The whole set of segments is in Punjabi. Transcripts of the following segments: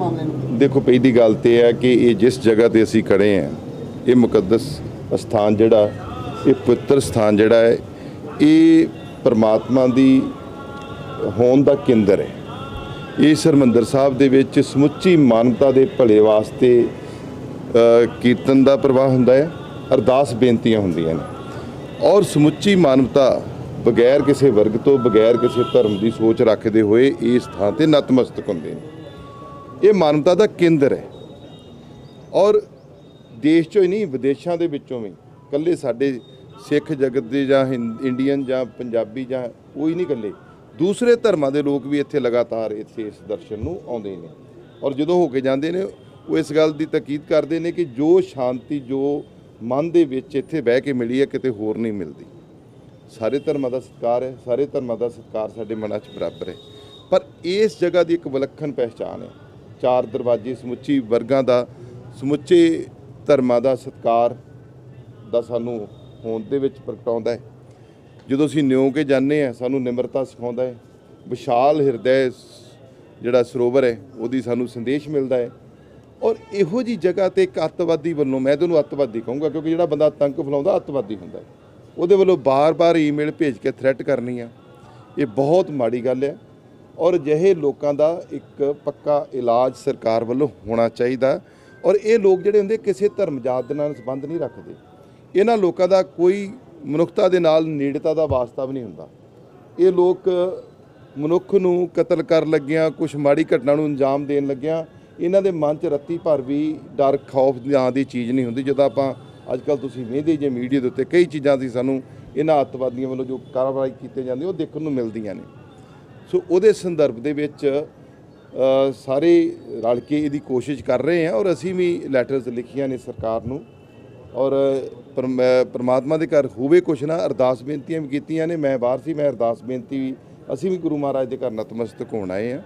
ਮਾਮਲੇ ਨੂੰ? ਦੇਖੋ ਪਹਿਲੀ ਗੱਲ ਤੇ ਹੈ ਕਿ ਇਹ ਜਿਸ ਜਗ੍ਹਾ ਤੇ ਅਸੀਂ ਖੜੇ ਹਾਂ, ਇਹ ਮੁਕੱਦਸ ਸਥਾਨ ਜਿਹੜਾ, ਇਹ ਪਵਿੱਤਰ ਸਥਾਨ ਜਿਹੜਾ ਹੈ, ਇਹ ਪਰਮਾਤਮਾ ਦੀ ਹੋਣ ਦਾ ਕੇਂਦਰ ਹੈ। ਇਸ ਹਰਿਮੰਦਰ ਸਾਹਿਬ ਦੇ ਵਿੱਚ ਸਮੁੱਚੀ ਮਾਨਵਤਾ ਦੇ ਭਲੇ ਵਾਸਤੇ ਕੀਰਤਨ ਦਾ ਪ੍ਰਵਾਹ ਹੁੰਦਾ ਹੈ, ਅਰਦਾਸ ਬੇਨਤੀਆਂ ਹੁੰਦੀਆਂ ਨੇ। ਔਰ ਸਮੁੱਚੀ ਮਾਨਵਤਾ ਬਗੈਰ ਕਿਸੇ ਵਰਗ ਤੋਂ, ਬਗੈਰ ਕਿਸੇ ਧਰਮ ਦੀ ਸੋਚ ਰੱਖਦੇ ਹੋਏ ਇਸ ਥਾਂ ਤੇ ਨਤਮਸਤਕ ਹੁੰਦੇ ਨੇ। ਇਹ ਮਾਨਵਤਾ ਦਾ ਕੇਂਦਰ ਹੈ। ਔਰ ਦੇਸ਼ ਚੋਂ ਹੀ ਨਹੀਂ, ਵਿਦੇਸ਼ਾਂ ਦੇ ਵਿੱਚੋਂ ਵੀ। ਕੱਲੇ ਸਾਡੇ ਸਿੱਖ ਜਗਤ ਦੇ ਜਾਂ ਹਿੰਦ- ਇੰਡੀਅਨ ਜਾਂ ਪੰਜਾਬੀ ਜਾਂ ਕੋਈ ਨਹੀਂ ਕੱਲੇ ਦੂਸਰੇ ਧਰਮਾਂ ਦੇ ਲੋਕ ਵੀ ਇੱਥੇ ਲਗਾਤਾਰ ਇੱਥੇ ਇਸ ਦਰਸ਼ਨ ਨੂੰ ਆਉਂਦੇ ਨੇ। ਔਰ ਜਦੋਂ ਹੋ ਕੇ ਜਾਂਦੇ ਨੇ, ਉਹ ਇਸ ਗੱਲ ਦੀ ਤਾਕੀਦ ਕਰਦੇ ਨੇ ਕਿ ਜੋ ਸ਼ਾਂਤੀ, ਜੋ ਮਨ ਦੇ ਵਿੱਚ ਇੱਥੇ ਬਹਿ ਕੇ ਮਿਲੀ ਹੈ, ਕਿਤੇ ਹੋਰ ਨਹੀਂ ਮਿਲਦੀ। ਸਾਰੇ ਧਰਮਾਂ ਦਾ ਸਤਿਕਾਰ ਹੈ, ਸਾਰੇ ਧਰਮਾਂ ਦਾ ਸਤਿਕਾਰ ਸਾਡੇ ਮਨਾਂ 'ਚ ਬਰਾਬਰ ਹੈ। ਪਰ ਇਸ ਜਗ੍ਹਾ ਦੀ ਇੱਕ ਵਿਲੱਖਣ ਪਹਿਚਾਣ ਹੈ। ਚਾਰ ਦਰਵਾਜ਼ੇ ਸਮੁੱਚੀ ਵਰਗਾਂ ਦਾ, ਸਮੁੱਚੇ ਧਰਮਾਂ ਦਾ ਸਤਿਕਾਰ ਦਾ ਸਾਨੂੰ ਹੋਂਦ ਦੇ ਵਿੱਚ ਪ੍ਰਗਟਾਉਂਦਾ ਹੈ। ਜਦੋਂ ਅਸੀਂ ਨਿਉ ਕੇ ਜਾਂਦੇ ਹਾਂ, ਸਾਨੂੰ ਨਿਮਰਤਾ ਸਿਖਾਉਂਦਾ ਹੈ। ਵਿਸ਼ਾਲ ਹਿਰਦੈ ਜਿਹੜਾ ਸਰੋਵਰ ਹੈ, ਉਹਦੀ ਸਾਨੂੰ ਸੰਦੇਸ਼ ਮਿਲਦਾ ਹੈ। ਔਰ ਇਹੋ ਜੀ ਜਗ੍ਹਾ ਤੇ ਇੱਕ ਅੱਤਵਾਦੀ ਵੱਲੋਂ, ਮੈਂ ਤੁਹਾਨੂੰ ਅੱਤਵਾਦੀ ਕਹੂੰਗਾ, ਕਿਉਂਕਿ ਜਿਹੜਾ ਬੰਦਾ ਆਤੰਕ ਫੈਲਾਉਂਦਾ, ਅੱਤਵਾਦੀ ਹੁੰਦਾ ਉਹਦੇ ਵੱਲੋਂ ਬਾਰ-ਬਾਰ ਈਮੇਲ ਭੇਜ ਕੇ ਥ੍ਰੈਟ ਕਰਨੀ ਆ। ਇਹ ਬਹੁਤ ਮਾੜੀ ਗੱਲ ਹੈ। ਔਰ ਅਜਿਹੇ ਲੋਕਾਂ ਦਾ ਇੱਕ ਪੱਕਾ ਇਲਾਜ ਸਰਕਾਰ ਵੱਲੋਂ ਹੋਣਾ ਚਾਹੀਦਾ ਔਰ ਇਹ ਲੋਕ ਜਿਹੜੇ ਹੁੰਦੇ ਕਿਸੇ ਧਰਮ ਜਾਤ ਦੇ ਨਾਲ ਸੰਬੰਧ ਨਹੀਂ ਰੱਖਦੇ। ਇਹਨਾਂ ਲੋਕਾਂ ਦਾ ਕੋਈ ਮਨੁੱਖਤਾ ਦੇ ਨਾਲ ਨੇੜਤਾ ਦਾ ਵਾਸਤਾ ਵੀ ਨਹੀਂ ਹੁੰਦਾ। ਇਹ ਲੋਕ ਮਨੁੱਖ ਨੂੰ ਕਤਲ ਕਰਨ ਲੱਗਿਆਂ ਕੁਝ ਮਾੜੀ ਘਟਨਾ ਨੂੰ ਅੰਜਾਮ ਦੇਣ ਲੱਗਿਆਂ, ਇਹਨਾਂ ਦੇ ਮਨ 'ਚ ਰੱਤੀ ਭਰ ਵੀ ਡਰ, ਖੌਫ ਨਾਂ ਦੀ ਚੀਜ਼ ਨਹੀਂ ਹੁੰਦੀ। ਜਦੋਂ ਆਪਾਂ ਅੱਜ ਕੱਲ ਤੁਸੀਂ ਵੇਖਦੇ ਜੇ ਮੀਡੀਆ ਦੇ ਉੱਤੇ ਕਈ ਚੀਜ਼ਾਂ ਦੀ ਸਾਨੂੰ ਇਹਨਾਂ ਅੱਤਵਾਦੀਆਂ ਵੱਲੋਂ ਜੋ ਕਾਰਵਾਈ ਕੀਤੇ ਜਾਂਦੇ, ਉਹ ਦੇਖਣ ਨੂੰ ਮਿਲਦੀਆਂ ਨੇ। ਸੋ ਉਹਦੇ ਸੰਦਰਭ ਦੇ ਵਿੱਚ ਸਾਰੇ ਰਲ ਕੇ ਇਹਦੀ ਕੋਸ਼ਿਸ਼ ਕਰ ਰਹੇ ਹਾਂ ਔਰ ਅਸੀਂ ਵੀ ਲੈਟਰਸ ਲਿਖੀਆਂ ਨੇ ਸਰਕਾਰ ਨੂੰ ਔਰ ਪ੍ਰਮਾਤਮਾ ਦੇ ਘਰ ਹੋਵੇ ਕੁਛ ਨਾ ਅਰਦਾਸ ਬੇਨਤੀਆਂ ਵੀ ਕੀਤੀਆਂ ਨੇ ਮੈਂ ਬਾਹਰ ਸੀ ਮੈਂ ਅਰਦਾਸ ਬੇਨਤੀ ਵੀ ਅਸੀਂ ਵੀ ਗੁਰੂ ਮਹਾਰਾਜ ਦੇ ਘਰ ਨਤਮਸਤਕ ਹੋਣ ਆਏ ਹਾਂ।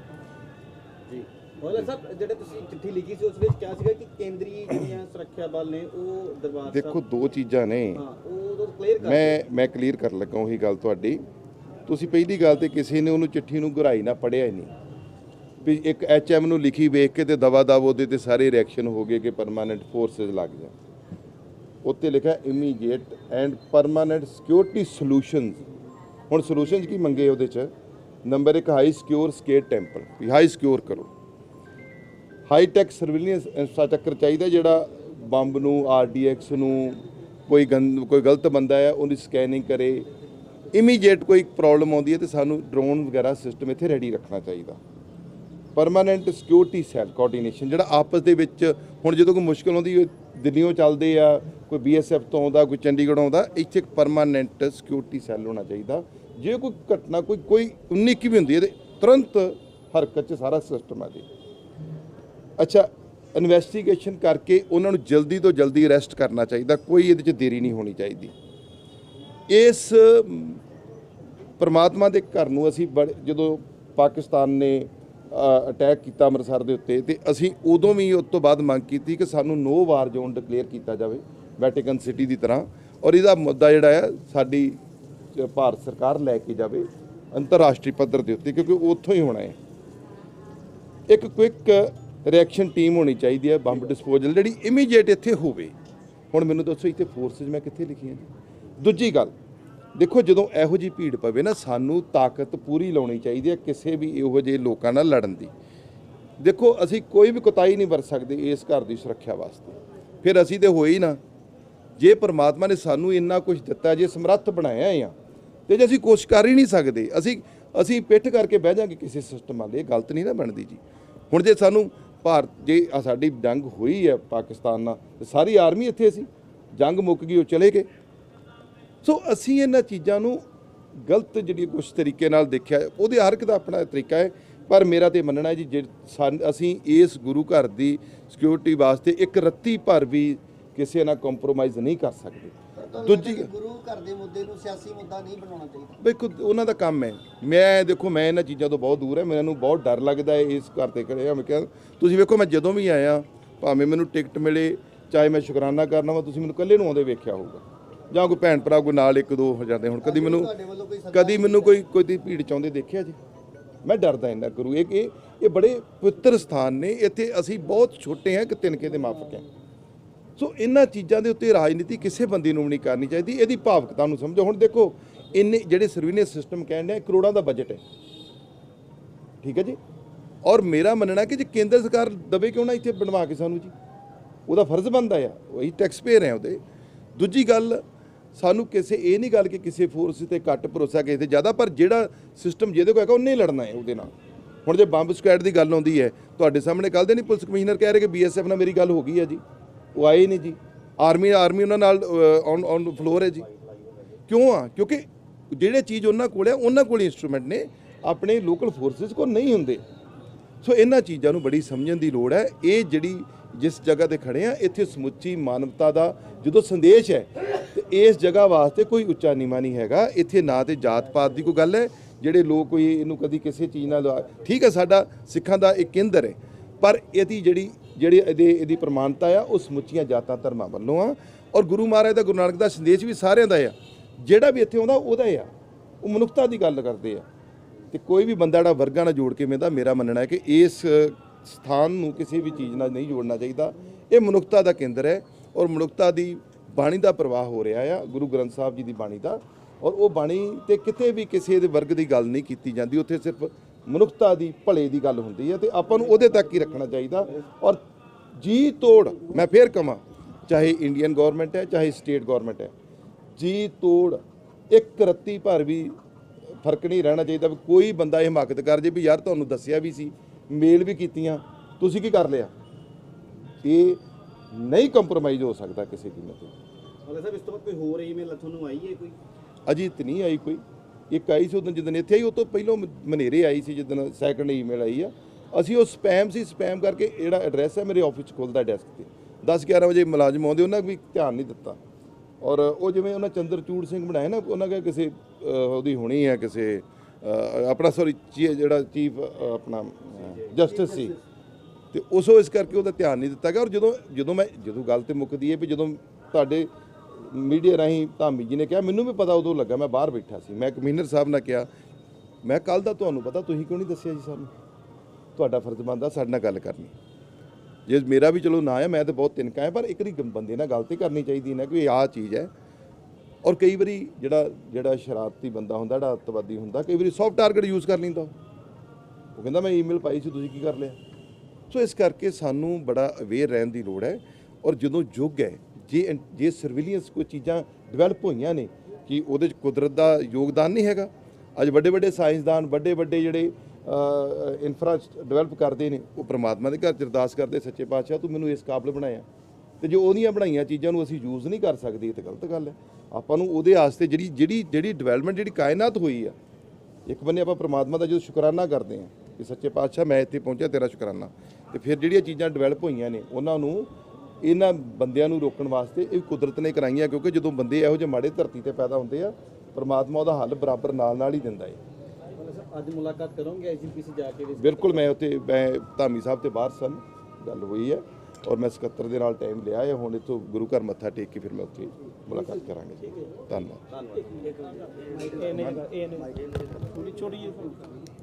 ਜੀ ਮੌਲਾ ਸਾਹਿਬ ਜਿਹੜੇ ਤੁਸੀਂ ਚਿੱਠੀ ਲਿਖੀ ਸੀ ਉਸ ਵਿੱਚ ਕਿਹਾ ਸੀਗਾ ਕਿ ਕੇਂਦਰੀ ਜਿਹੜੀਆਂ ਸੁਰੱਖਿਆ ਬਲ ਨੇ ਉਹ ਦਰਬਾਰ ਦੇਖੋ ਦੋ ਚੀਜ਼ਾਂ ਨੇ। ਹਾਂ ਉਹ ਉਦੋਂ ਕਲੀਅਰ ਕਰ ਮੈਂ ਮੈਂ ਕਲੀਅਰ ਕਰਨ ਲੱਗਾ ਉਹੀ ਗੱਲ ਤੁਹਾਡੀ। ਤੁਸੀਂ ਪਹਿਲੀ ਗੱਲ ਤੇ ਕਿਸੇ ਨੇ ਉਹਨੂੰ ਚਿੱਠੀ ਨੂੰ ਗਹਿਰਾਈ ਨਾ ਪੜਿਆ ਹੀ ਨਹੀਂ। ਵੀ ਇੱਕ ਐਚਐਮ ਨੂੰ ਲਿਖੀ ਵੇਖ ਕੇ ਤੇ ਦਵਾ ਦਵ ਉਹਦੇ ਤੇ ਸਾਰੇ ਰਿਐਕਸ਼ਨ ਹੋ ਗਏ ਕਿ ਪਰਮਾਨੈਂਟ ਫੋਰਸਸ ਲੱਗ ਜਾਣ। ਉੱਤੇ ਲਿਖਿਆ immediate and permanent security solutions ਹੁਣ ਸੋਲੂਸ਼ਨਸ ਕੀ ਮੰਗੇ ਉਹਦੇ ਚ? ਨੰਬਰ 1 ਹਾਈ ਸਿਕਿਉਰ ਸਕੇਟ ਟੈਂਪਲ ਵੀ ਹਾਈ ਸਿਕਿਉਰ ਕਰੋ। ਹਾਈ ਟੈਕ ਸਰਵੇਲੈਂਸ ਇੰਫਰਾਸਟ੍ਰਕਚਰ ਚਾਹੀਦਾ ਜਿਹੜਾ ਬੰਬ ਨੂੰ ਆਰਡੀਐਕਸ ਨੂੰ, ਕੋਈ ਗੰ- ਕੋਈ ਗਲਤ ਬੰਦਾ ਹੈ ਉਹਦੀ ਸਕੈਨਿੰਗ ਕਰੇ। ਇਮੀਡੀਏਟ ਕੋਈ ਪ੍ਰੋਬਲਮ ਆਉਂਦੀ ਹੈ ਤੇ ਸਾਨੂੰ ਡਰੋਨ ਵਗੈਰਾ ਸਿਸਟਮ ਇੱਥੇ ਰੈਡੀ ਰੱਖਣਾ ਚਾਹੀਦਾ। ਪਰਮਾਨੈਂਟ ਸਿਕਿਉਰਿਟੀ ਸੈੱਲ ਕੋਆਰਡੀਨੇਸ਼ਨ ਜਿਹੜਾ ਆਪਸ ਦੇ ਵਿੱਚ ਹੁਣ ਜਦੋਂ ਕੋਈ ਮੁਸ਼ਕਲ ਆਉਂਦੀ ਹੈ ਦਿੱਲੀੋਂ ਚੱਲਦੇ ਆ, ਕੋਈ ਬੀਐਸਐਫ ਤੋਂ ਆਉਂਦਾ, ਕੋਈ ਚੰਡੀਗੜ੍ਹ ਆਉਂਦਾ, ਇੱਥੇ ਇੱਕ ਪਰਮਾਨੈਂਟ ਸਿਕਿਉਰਿਟੀ ਸੈੱਲ ਹੋਣਾ ਚਾਹੀਦਾ। ਜੇ ਕੋਈ ਘਟਨਾ, ਕੋਈ ਕੋਈ 19 ਕੀ ਵੀ ਹੁੰਦੀ ਹੈ ਤੇ ਤੁਰੰਤ ਹਰਕਤ 'ਚ ਸਾਰਾ ਸਿਸਟਮ ਆ ਜੇ। ਅੱਛਾ ਇਨਵੈਸਟੀਗੇਸ਼ਨ ਕਰਕੇ ਉਹਨਾਂ ਨੂੰ ਜਲਦੀ ਤੋਂ ਜਲਦੀ ਅਰੈਸਟ ਕਰਨਾ ਚਾਹੀਦਾ, ਕੋਈ ਇਹਦੇ 'ਚ ਦੇਰੀ ਨਹੀਂ ਹੋਣੀ ਚਾਹੀਦੀ। ਇਸ ਪਰਮਾਤਮਾ ਦੇ ਘਰ ਨੂੰ ਅਸੀਂ ਬੜੇ- ਜਦੋਂ ਪਾਕਿਸਤਾਨ ਨੇ ਅਟੈਕ ਕੀਤਾ ਅੰਮ੍ਰਿਤਸਰ ਦੇ ਉੱਤੇ, ਤੇ ਅਸੀਂ ਉਦੋਂ ਵੀ ਉਸ ਤੋਂ ਬਾਅਦ ਮੰਗ ਕੀਤੀ ਕਿ ਸਾਨੂੰ ਨੋ ਵਾਰ ਜ਼ੋਨ ਡਿਕਲੇਅਰ ਕੀਤਾ ਜਾਵੇ ਵੈਟੀਕਨ ਸਿਟੀ ਦੀ ਤਰ੍ਹਾਂ। ਔਰ ਇਹਦਾ ਮੁੱਦਾ ਜਿਹੜਾ ਹੈ ਸਾਡੀ ਭਾਰਤ ਸਰਕਾਰ ਲੈ ਕੇ ਜਾਵੇ ਅੰਤਰਰਾਸ਼ਟਰੀ ਪੱਧਰ ਦੇ ਉੱਤੇ, ਕਿਉਂਕਿ ਉੱਥੋਂ ਹੀ ਹੋਣਾ ਹੈ। ਇੱਕ ਕੁਇਕ ਰਿਐਕਸ਼ਨ ਟੀਮ ਹੋਣੀ ਚਾਹੀਦੀ ਹੈ, ਬੰਬ ਡਿਸਪੋਜ਼ਲ ਜਿਹੜੀ ਇਮੀਡੀਏਟ ਇੱਥੇ ਹੋਵੇ। ਹੁਣ ਮੈਨੂੰ ਦੱਸੋ, ਇੱਥੇ ਫੋਰਸਸ ਮੈਂ ਕਿੱਥੇ ਲਿਖੀਆਂ ਜੀ? ਦੂਜੀ ਗੱਲ, ਦੇਖੋ ਜਦੋਂ ਇਹੋ ਜੀ ਭੀੜ ਪਵੇ ਨਾ, ਸਾਨੂੰ ਤਾਕਤ ਪੂਰੀ ਲਾਉਣੀ ਚਾਹੀਦੀ ਹੈ ਕਿਸੇ ਵੀ ਇਹੋ ਜਿਹੇ ਲੋਕਾਂ ਨਾਲ ਲੜਨ ਦੀ। ਦੇਖੋ ਅਸੀਂ ਕੋਈ ਵੀ ਕੁਤਾਈ ਨਹੀਂ ਵਰਤ ਸਕਦੇ ਇਸ ਘਰ ਦੀ ਸੁਰੱਖਿਆ ਵਾਸਤੇ। ਫਿਰ ਅਸੀਂ ਤੇ ਹੋਏ ਨਾ। ਜੇ ਪਰਮਾਤਮਾ ਨੇ ਸਾਨੂੰ ਇੰਨਾ ਕੁਝ ਦਿੱਤਾ, ਜੇ ਸਮਰੱਥ ਬਣਾਇਆ ਆ, ਤੇ ਜੇ ਅਸੀਂ ਕੋਸ਼ਿਸ਼ ਕਰ ਹੀ ਨਹੀਂ ਸਕਦੇ, ਅਸੀਂ ਅਸੀਂ ਪਿੱਠ ਕਰਕੇ ਬਹਿ ਜਾਾਂਗੇ ਕਿਸੇ ਸਿਸਟਮ ਵਾਲੇ ਗਲਤ ਨਹੀਂ ਨਾ ਬਣਦੀ ਜੀ। ਹੁਣ ਜੇ ਸਾਨੂੰ ਭਾਰਤ, ਜੇ ਸਾਡੀ ਜੰਗ ਹੋਈ ਹੈ ਪਾਕਿਸਤਾਨ ਨਾਲ, ਤੇ ਸਾਰੀ ਆਰਮੀ ਇੱਥੇ ਸੀ, ਜੰਗ ਮੁੱਕ ਗਈ, ਉਹ ਚਲੇ ਗਏ। ਸੋ ਅਸੀਂ ਇਹਨਾਂ ਚੀਜ਼ਾਂ ਨੂੰ ਗਲਤ ਜਿਹੜੀ ਕੁਝ ਤਰੀਕੇ ਨਾਲ ਦੇਖਿਆ ਉਹਦੇ ਹਰ ਇੱਕ ਦਾ ਆਪਣਾ ਤਰੀਕਾ ਹੈ ਪਰ ਮੇਰਾ ਤੇ ਮੰਨਣਾ ਹੈ ਜੀ ਅਸੀਂ ਇਸ ਗੁਰੂ ਘਰ ਦੀ ਸਿਕਿਉਰਿਟੀ ਵਾਸਤੇ ਇੱਕ ਰੱਤੀ ਭਰ ਵੀ ਕਿਸੇ ਨਾਲ ਕੰਪਰੋਮਾਈਜ਼ ਨਹੀਂ ਕਰ ਸਕਦੇ। ਦੂਜੀ ਗੁਰੂ ਘਰ ਦੇ ਮੁੱਦੇ ਨੂੰ ਸਿਆਸੀ ਮੁੱਦਾ ਨਹੀਂ ਬਣਾਉਣਾ ਚਾਹੀਦਾ? ਵੇਖੋ ਉਹਨਾਂ ਦਾ ਕੰਮ ਹੈ। ਮੈਂ ਦੇਖੋ ਮੈਂ ਇਹਨਾਂ ਚੀਜ਼ਾਂ ਤੋਂ ਬਹੁਤ ਦੂਰ ਹੈ ਮੈਨੂੰ ਬਹੁਤ ਡਰ ਲੱਗਦਾ ਹੈ ਇਸ ਘਰ ਤੇ ਖੜੇ ਆ ਮੈਂ ਕਿਹਾ ਤੁਸੀਂ ਵੇਖੋ ਮੈਂ ਜਦੋਂ ਵੀ ਆਇਆ ਭਾਵੇਂ ਮੈਨੂੰ ਟਿਕਟ ਮਿਲੇ ਚਾਹੇ ਮੈਂ ਸ਼ੁਕਰਾਨਾ ਕਰਨਾ ਵਾ ਤੁਸੀਂ ਮੈਨੂੰ ਇਕੱਲੇ ਨੂੰ ਆਉਂਦੇ ਵੇਖਿਆ ਹੋਊਗਾ। ਜਾਂ ਕੋਈ ਭੈਣ ਭਰਾ ਕੋਈ ਨਾਲ ਇੱਕ ਦੋ ਹੋ ਜਾਂਦੇ ਹੁਣ। ਕਦੀ ਮੈਨੂੰ ਕਦੀ ਮੈਨੂੰ ਕੋਈ ਕੋਈ ਦੀ ਭੀੜ ਚਾਹੁੰਦੇ ਦੇਖਿਆ ਜੀ? ਮੈਂ ਡਰਦਾ ਇੰਨਾ ਕਰੂ। ਇਹ ਕਿ ਇਹ ਬੜੇ ਪਵਿੱਤਰ ਸਥਾਨ ਨੇ। ਇੱਥੇ ਅਸੀਂ ਬਹੁਤ ਛੋਟੇ ਹਾਂ ਕਿ ਤਿਨਕੇ ਦੇ ਮਾਫਕ ਹਾਂ ਸੋ ਇਹਨਾਂ ਚੀਜ਼ਾਂ ਦੇ ਉੱਤੇ ਰਾਜਨੀਤੀ ਕਿਸੇ ਬੰਦੇ ਨੂੰ ਨਹੀਂ ਕਰਨੀ ਚਾਹੀਦੀ। ਇਹਦੀ ਭਾਵਕਤਾ ਨੂੰ ਸਮਝੋ। ਹੁਣ ਦੇਖੋ ਇੰਨੇ ਜਿਹੜੇ ਸਰਵੀਲੈਂਸ ਸਿਸਟਮ ਕਹਿੰਦੇ ਆ ਕਰੋੜਾਂ ਦਾ ਬਜਟ ਹੈ। ਠੀਕ ਹੈ ਜੀ? ਔਰ ਮੇਰਾ ਮੰਨਣਾ ਕਿ ਜੇ ਕੇਂਦਰ ਸਰਕਾਰ ਦਵੇ ਕਿਉਂ ਨਾ ਇੱਥੇ ਬਣਵਾ ਕੇ ਸਾਨੂੰ ਜੀ? ਉਹਦਾ ਫਰਜ਼ ਬਣਦਾ ਆ। ਉਹੀ ਟੈਕਸ ਪੇਅਰ ਹੈ ਉਹਦੇ। ਦੂਜੀ ਗੱਲ ਸਾਨੂੰ ਕਿਸੇ, ਇਹ ਨਹੀਂ ਗੱਲ ਕਿ ਕਿਸੇ ਫੋਰਸ ਤੇ ਘੱਟ ਭਰੋਸਾ ਕਿਸੇ ਤੇ ਜ਼ਿਆਦਾ, ਪਰ ਜਿਹੜਾ ਸਿਸਟਮ ਜਿਹਦੇ ਕੋਲ ਹੈਗਾ, ਉਹਨੇ ਹੀ ਲੜਨਾ ਹੈ ਉਹਦੇ ਨਾਲ। ਹੁਣ ਜੇ ਬੰਬ ਸਕੁਐਡ ਦੀ ਗੱਲ ਆਉਂਦੀ ਹੈ, ਤੁਹਾਡੇ ਸਾਹਮਣੇ ਕੱਲ ਦੇ ਨਹੀਂ ਪੁਲਿਸ ਕਮਿਸ਼ਨਰ ਕਹਿ ਰਹੇ ਕਿ ਬੀਐਸਐਫ ਨਾਲ ਮੇਰੀ ਗੱਲ ਹੋ ਗਈ ਹੈ ਜੀ। ਉਹ ਆਏ ਨਹੀਂ ਜੀ। ਆਰਮੀ ਆਰਮੀ ਉਹਨਾਂ ਨਾਲ ਔਨ ਔਨ ਫਲੋਰ ਹੈ ਜੀ। ਕਿਉਂ ਆ? ਕਿਉਂਕਿ ਜਿਹੜੇ ਚੀਜ਼ ਉਹਨਾਂ ਕੋਲ ਆ ਉਹਨਾਂ ਕੋਲ ਇਨਸਟਰੂਮੈਂਟ ਨੇ। ਆਪਣੇ ਲੋਕਲ ਫੋਰਸਸ ਕੋਲ ਨਹੀਂ ਹੁੰਦੇ। ਸੋ ਇਹਨਾਂ ਚੀਜ਼ਾਂ ਨੂੰ ਬੜੀ ਸਮਝਣ ਦੀ ਲੋੜ ਹੈ। ਇਹ ਜਿਹੜੀ ਜਿਸ ਜਗ੍ਹਾ ਤੇ ਖੜੇ ਆ, ਇੱਥੇ ਸਮੁੱਚੀ ਮਾਨਵਤਾ ਦਾ ਜਦੋਂ ਸੰਦੇਸ਼ ਹੈ, ਤੇ ਇਸ ਜਗ੍ਹਾ ਵਾਸਤੇ ਕੋਈ ਉੱਚਾ ਨੀਵਾਂ ਨਹੀਂ ਹੈਗਾ। ਇੱਥੇ ਨਾ ਤੇ ਜਾਤ ਪਾਤ ਦੀ ਕੋਈ ਗੱਲ ਹੈ, ਜਿਹੜੇ ਲੋਕ ਕੋਈ ਇਹਨੂੰ ਕਦੀ ਕਿਸੇ ਚੀਜ਼ ਨਾਲ ਠੀਕ ਹੈ, ਸਾਡਾ ਸਿੱਖਾਂ ਦਾ ਇੱਕ ਕੇਂਦਰ ਹੈ। ਪਰ ਇਹਦੀ ਜਿਹੜੀ ਜਿਹੜੀ ਇਹਦੇ, ਇਹਦੀ ਪ੍ਰਮਾਣਤਾ ਆ, ਉਹ ਸਮੁੱਚੀਆਂ ਜਾਤਾਂ ਧਰਮਾਂ ਵੱਲੋਂ ਆ। ਔਰ ਗੁਰੂ ਮਹਾਰਾਜ ਦਾ, ਗੁਰੂ ਨਾਨਕ ਦਾ ਸੰਦੇਸ਼ ਵੀ ਸਾਰਿਆਂ ਦਾ ਆ। ਜਿਹੜਾ ਵੀ ਇੱਥੇ ਆਉਂਦਾ, ਉਹਦਾ ਆ। ਉਹ ਮਨੁੱਖਤਾ ਦੀ ਗੱਲ ਕਰਦੇ ਆ। ਤੇ ਕੋਈ ਵੀ ਬੰਦਾ ਜਿਹੜਾ ਵਰਗਾਂ ਨਾਲ ਜੋੜ ਕੇ ਮਿਲਦਾ ਮੇਰਾ ਮੰਨਣਾ ਹੈ ਕਿ ਇਸ ਸਥਾਨ ਨੂੰ ਕਿਸੇ ਵੀ ਚੀਜ਼ ਨਾਲ ਨਹੀਂ ਜੋੜਨਾ ਚਾਹੀਦਾ। ਇਹ ਮਨੁੱਖਤਾ ਦਾ ਕੇਂਦਰ ਹੈ। ਔਰ ਮਨੁੱਖਤਾ ਦੀ ਬਾਣੀ ਦਾ ਪ੍ਰਵਾਹ ਹੋ ਰਿਹਾ ਆ, ਗੁਰੂ ਗ੍ਰੰਥ ਸਾਹਿਬ ਜੀ ਦੀ ਬਾਣੀ ਦਾ। ਔਰ ਉਹ ਬਾਣੀ ਤੇ ਕਿਤੇ ਵੀ ਕਿਸੇ ਦੇ ਵਰਗ ਦੀ ਗੱਲ ਨਹੀਂ ਕੀਤੀ ਜਾਂਦੀ, ਉੱਥੇ ਸਿਰਫ ਮਨੁੱਖਤਾ ਦੀ ਭਲੇ ਦੀ ਗੱਲ ਹੁੰਦੀ ਹੈ ਤੇ ਆਪਾਂ ਨੂੰ ਉਹਦੇ ਤੱਕ ਹੀ ਰੱਖਣਾ ਚਾਹੀਦਾ। ਔਰ ਜੀ ਤੋੜ, ਮੈਂ ਫੇਰ ਕਹਾਂ, ਚਾਹੇ ਇੰਡੀਅਨ ਗਵਰਨਮੈਂਟ ਹੈ, ਚਾਹੇ ਸਟੇਟ ਗਵਰਨਮੈਂਟ ਹੈ, ਜੀ ਤੋੜ, ਇੱਕ ਰੱਤੀ ਭਰ ਵੀ ਫ਼ਰਕ ਨਹੀਂ ਰਹਿਣਾ ਚਾਹੀਦਾ ਵੀ ਕੋਈ ਬੰਦਾ ਇਹ ਹਮਾਕਤ ਕਰ ਜੇ ਵੀ ਯਾਰ ਤੁਹਾਨੂੰ ਦੱਸਿਆ ਵੀ ਸੀ, ਮੇਲ ਵੀ ਕੀਤੀਆਂ, ਤੁਸੀਂ ਕੀ ਕਰ ਲਿਆ? ਇਹ ਨਹੀਂ ਕੰਪਰੋਮਾਈਜ਼ ਹੋ ਸਕਦਾ ਕਿਸੇ ਕੀਮਤ ਤੇ ਮਤਲਬ ਸਾਹਿਬ ਇਸ ਤੋਂ ਬਾਅਦ ਕੋਈ ਹੋਰ ਈਮੇਲ ਤੁਹਾਨੂੰ ਆਈ ਹੈ ਕੋਈ? ਅਜੇ ਤੇ ਨਹੀਂ ਆਈ ਕੋਈ। ਇੱਕ ਆਈ ਸੀ ਉਦੋਂ ਜਦੋਂ ਇੱਥੇ ਆਈ ਉਹ ਤੋਂ ਪਹਿਲਾਂ ਮਨੇਰੇ ਆਈ ਸੀ ਜਦੋਂ ਸੈਕੰਡ ਈਮੇਲ ਆਈ ਆ। ਅਸੀਂ ਉਹ ਸਪੈਮ ਸੀ ਸਪੈਮ ਕਰਕੇ ਜਿਹੜਾ ਐਡਰੈਸ ਹੈ ਮੇਰੇ ਆਫਿਸ 'ਚ ਖੁੱਲਦਾ ਡੈਸਕ ਤੇ। 10 11 ਵਜੇ ਮੁਲਾਜ਼ਮ ਆਉਂਦੇ ਉਹਨਾਂ ਵੀ ਧਿਆਨ ਨਹੀਂ ਦਿੱਤਾ। ਔਰ ਉਹ ਜਿਵੇਂ ਉਹਨਾਂ ਚੰਦਰਚੂੜ ਸਿੰਘ ਬਣਾਇਆ ਨਾ ਉਹਨਾਂ ਦਾ ਕਿਸੇ ਉਹਦੀ ਹੋਣੀ ਹੈ ਕਿਸੇ ਆਪਣਾ ਸੌਰੀ ਜਿਹੜਾ ਚੀਫ ਆਪਣਾ ਜਸਟਿਸ ਸੀ। ਤੇ ਉਸੋ ਇਸ ਕਰਕੇ ਉਹਦਾ ਧਿਆਨ ਨਹੀਂ ਦਿੱਤਾ ਗਿਆ। ਔਰ ਜਦੋਂ ਜਦੋਂ ਮੈਂ, ਜਦੋਂ ਗੱਲ ਤੇ ਮੁੱਕਦੀ ਹੈ ਵੀ ਜਦੋਂ ਤੁਹਾਡੇ ਮੀਡੀਆ ਰਾਹੀਂ ਧਾਮੀ ਜੀ ਨੇ ਕਿਹਾ, ਮੈਨੂੰ ਵੀ ਪਤਾ ਉਦੋਂ ਲੱਗਾ ਮੈਂ ਬਾਹਰ ਬੈਠਾ ਸੀ। ਮੈਂ ਕਮਿਸ਼ਨਰ ਸਾਹਿਬ ਨਾਲ ਕਿਹਾ, ਮੈਂ ਕੱਲ ਦਾ ਤੁਹਾਨੂੰ ਪਤਾ, ਤੁਸੀਂ ਕਿਉਂ ਨਹੀਂ ਦੱਸਿਆ ਜੀ ਸਾਨੂੰ? ਤੁਹਾਡਾ ਫਰਜ਼ ਬਣਦਾ ਸਾਡੇ ਨਾਲ ਗੱਲ ਕਰਨੀ। ਜੇ ਮੇਰਾ ਵੀ ਚਲੋ ਨਾ ਹੈ ਮੈਂ ਤਾਂ ਬਹੁਤ ਤਿਨਕਾ ਹੈ, ਪਰ ਇੱਕ ਦੀ ਬੰਦੇ ਨਾਲ ਗੱਲ ਤੇ ਕਰਨੀ ਚਾਹੀਦੀ ਨਾ ਕਿ ਇਹ ਆਹ ਚੀਜ਼ ਹੈ। ਔਰ ਕਈ ਵਾਰੀ ਜਿਹੜਾ ਜਿਹੜਾ ਸ਼ਰਾਰਤੀ ਬੰਦਾ ਹੁੰਦਾ, ਜਿਹੜਾ ਅੱਤਵਾਦੀ ਹੁੰਦਾ, ਕਈ ਵਾਰੀ ਸੌਫਟ ਟਾਰਗੇਟ ਯੂਜ਼ ਕਰ ਲੈਂਦਾ। ਉਹ ਕਹਿੰਦਾ, ਮੈਂ ਈਮੇਲ ਪਾਈ ਸੀ, ਤੁਸੀਂ ਕੀ ਕਰ ਲਿਆ? ਸੋ ਇਸ ਕਰਕੇ ਸਾਨੂੰ ਬੜਾ ਅਵੇਅਰ ਰਹਿਣ ਦੀ ਲੋੜ ਹੈ ਔਰ ਜਦੋਂ ਯੁੱਗ ਹੈ, ਜੇ ਜੇ ਸਰਵੀਲੀਅੰਸ ਕੋਈ ਚੀਜ਼ਾਂ ਡਿਵੈਲਪ ਹੋਈਆਂ ਨੇ ਕਿ ਉਹਦੇ 'ਚ ਕੁਦਰਤ ਦਾ ਯੋਗਦਾਨ ਨਹੀਂ ਹੈਗਾ, ਅੱਜ ਵੱਡੇ ਵੱਡੇ ਸਾਇੰਸਦਾਨ, ਵੱਡੇ ਵੱਡੇ ਜਿਹੜੇ ਇਨਫਰਾ ਡਿਵੈਲਪ ਕਰਦੇ ਨੇ, ਉਹ ਪ੍ਰਮਾਤਮਾ ਦੇ ਘਰ 'ਚ ਅਰਦਾਸ ਕਰਦੇ, ਸੱਚੇ ਪਾਤਸ਼ਾਹ ਤੂੰ ਮੈਨੂੰ ਇਸ ਕਾਬਲ ਬਣਾਇਆ। ਤੇ ਜੋ ਉਹਦੀਆਂ ਬਣਾਈਆਂ ਚੀਜ਼ਾਂ ਨੂੰ ਅਸੀਂ ਯੂਜ਼ ਨਹੀਂ ਕਰ ਸਕਦੇ, ਇਹ ਤਾਂ ਗਲਤ ਗੱਲ ਹੈ। ਆਪਾਂ ਨੂੰ ਉਹਦੇ ਵਾਸਤੇ ਜਿਹੜੀ ਜਿਹੜੀ ਜਿਹੜੀ ਡਿਵੈਲਪਮੈਂਟ ਜਿਹੜੀ ਕਾਇਨਾਤ ਹੋਈ ਆ, ਇੱਕ ਬੰਨੇ ਆਪਾਂ ਪ੍ਰਮਾਤਮਾ ਦਾ ਜਦੋਂ ਸ਼ੁਕਰਾਨਾ ਕਰਦੇ ਹਾਂ ਕਿ ਸੱਚੇ ਪਾਤਸ਼ਾਹ ਮੈਂ ਇੱਥੇ ਪਹੁੰਚਿਆ ਤੇਰਾ ਸ਼ੁਕਰਾਨਾ। ਤੇ ਫਿਰ ਜਿਹੜੀਆਂ ਚੀਜ਼ਾਂ ਡਿਵੈਲਪ ਹੋਈਆਂ ਨੇ ਉਹਨਾਂ ਨੂੰ ਇਹਨਾਂ ਬੰਦਿਆਂ ਨੂੰ ਰੋਕਣ ਵਾਸਤੇ ਇਹ ਕੁਦਰਤ ਨੇ ਕਰਾਈਆਂ ਕਿਉਂਕਿ ਜਦੋਂ ਬੰਦੇ ਇਹੋ ਜਿਹੇ ਮਾੜੇ ਧਰਤੀ ਤੇ ਪੈਦਾ ਹੁੰਦੇ ਆ ਪ੍ਰਮਾਤਮਾ ਉਹਦਾ ਹੱਲ ਬਰਾਬਰ ਨਾਲ ਨਾਲ ਹੀ ਦਿੰਦਾ ਸਾਹਿਬ ਅੱਜ ਮੁਲਾਕਾਤ ਕਰੋਗੇ ਐਸਜੀਪੀਸੀ ਜਾ ਕੇ ਵੀ? ਬਿਲਕੁਲ ਮੈਂ ਉੱਥੇ ਮੈਂ ਧਾਮੀ ਸਾਹਿਬ ਤੇ ਬਾਹਰ ਸਨ ਗੱਲ ਹੋਈ ਹੈ ਔਰ ਮੈਂ ਸਕੱਤਰ ਦੇ ਨਾਲ ਟਾਈਮ ਲਿਆ ਹੈ ਹੁਣ ਇੱਥੋਂ ਗੁਰੂ ਘਰ ਮੱਥਾ ਟੇਕ ਕੇ ਫਿਰ ਮੈਂ ਉੱਥੇ ਮੁਲਾਕਾਤ ਕਰਾਂਗੇ ਧੰਨਵਾਦ।